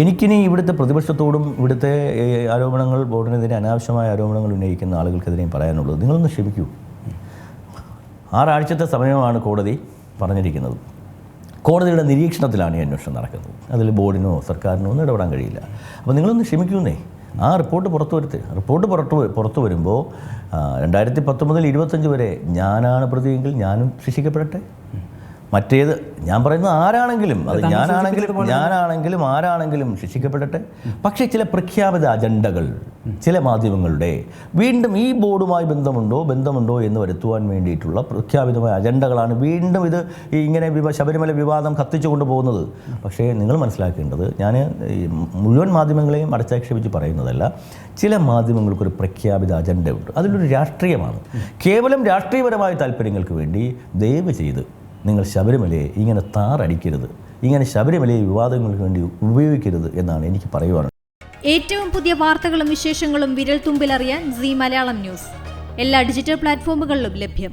എനിക്കിനി ഇവിടുത്തെ പ്രതിപക്ഷത്തോടും ഇവിടുത്തെ ആരോപണങ്ങൾ ബോർഡിനെതിരെ അനാവശ്യമായ ആരോപണങ്ങൾ ഉന്നയിക്കുന്ന ആളുകൾക്കെതിരെയും പറയാനുള്ളത് നിങ്ങളൊന്ന് ക്ഷമിക്കൂ. ആറാഴ്ചത്തെ സമയമാണ് കോടതി പറഞ്ഞിരിക്കുന്നത്. കോടതിയുടെ നിരീക്ഷണത്തിലാണ് ഈ അന്വേഷണം നടക്കുന്നത്. അതിൽ ബോർഡിനോ സർക്കാരിനോ ഒന്നും ഇടപെടാൻ കഴിയില്ല. അപ്പോൾ നിങ്ങളൊന്ന് ക്ഷമിക്കുന്നേ. ആ റിപ്പോർട്ട് പുറത്തു വരുത്ത് റിപ്പോർട്ട് പുറത്തു പുറത്തു വരുമ്പോൾ രണ്ടായിരത്തി പത്തൊമ്പതിൽ ഇരുപത്തഞ്ച് വരെ ഞാനാണ് പ്രതിയെങ്കിൽ ഞാനും ശിക്ഷിക്കപ്പെടട്ടെ? മറ്റേത് ഞാൻ പറയുന്നത് ആരാണെങ്കിലും അത് ഞാനാണെങ്കിലും ഞാനാണെങ്കിലും ആരാണെങ്കിലും ശിക്ഷിക്കപ്പെടട്ടെ. പക്ഷേ ചില പ്രഖ്യാപിത അജണ്ടകൾ ചില മാധ്യമങ്ങളുടെ വീണ്ടും ഈ ബോർഡുമായി ബന്ധമുണ്ടോ ബന്ധമുണ്ടോ എന്ന് വരുത്തുവാൻ വേണ്ടിയിട്ടുള്ള പ്രഖ്യാപിതമായ അജണ്ടകളാണ് വീണ്ടും ഇത് ഈ ഇങ്ങനെ വിവ ശബരിമല വിവാദം കത്തിച്ചു കൊണ്ടുപോകുന്നത്. പക്ഷേ നിങ്ങൾ മനസ്സിലാക്കേണ്ടത് ഞാൻ മുഴുവൻ മാധ്യമങ്ങളെയും അടച്ചാക്ഷേപിച്ച് പറയുന്നതല്ല ചില മാധ്യമങ്ങൾക്കൊരു പ്രഖ്യാപിത അജണ്ടയുണ്ട്. അതിലൊരു രാഷ്ട്രീയമാണ്. കേവലം രാഷ്ട്രീയപരമായ താല്പര്യങ്ങൾക്ക് വേണ്ടി ദയവ് ചെയ്ത് നിങ്ങൾ ശബരിമലയെ ഇങ്ങനെ താറടിക്കരുത്. ഇങ്ങനെ ശബരിമലയെ വിവാദങ്ങൾക്ക് വേണ്ടി ഉപയോഗിക്കരുത് എന്നാണ് എനിക്ക് പറയുവാനുള്ളത്. ഏറ്റവും പുതിയ വാർത്തകളും വിശേഷങ്ങളും വിരൽ തുമ്പിലറിയാൻ സി മലയാളം ന്യൂസ്. എല്ലാ ഡിജിറ്റൽ പ്ലാറ്റ്ഫോമുകളിലും ലഭ്യം.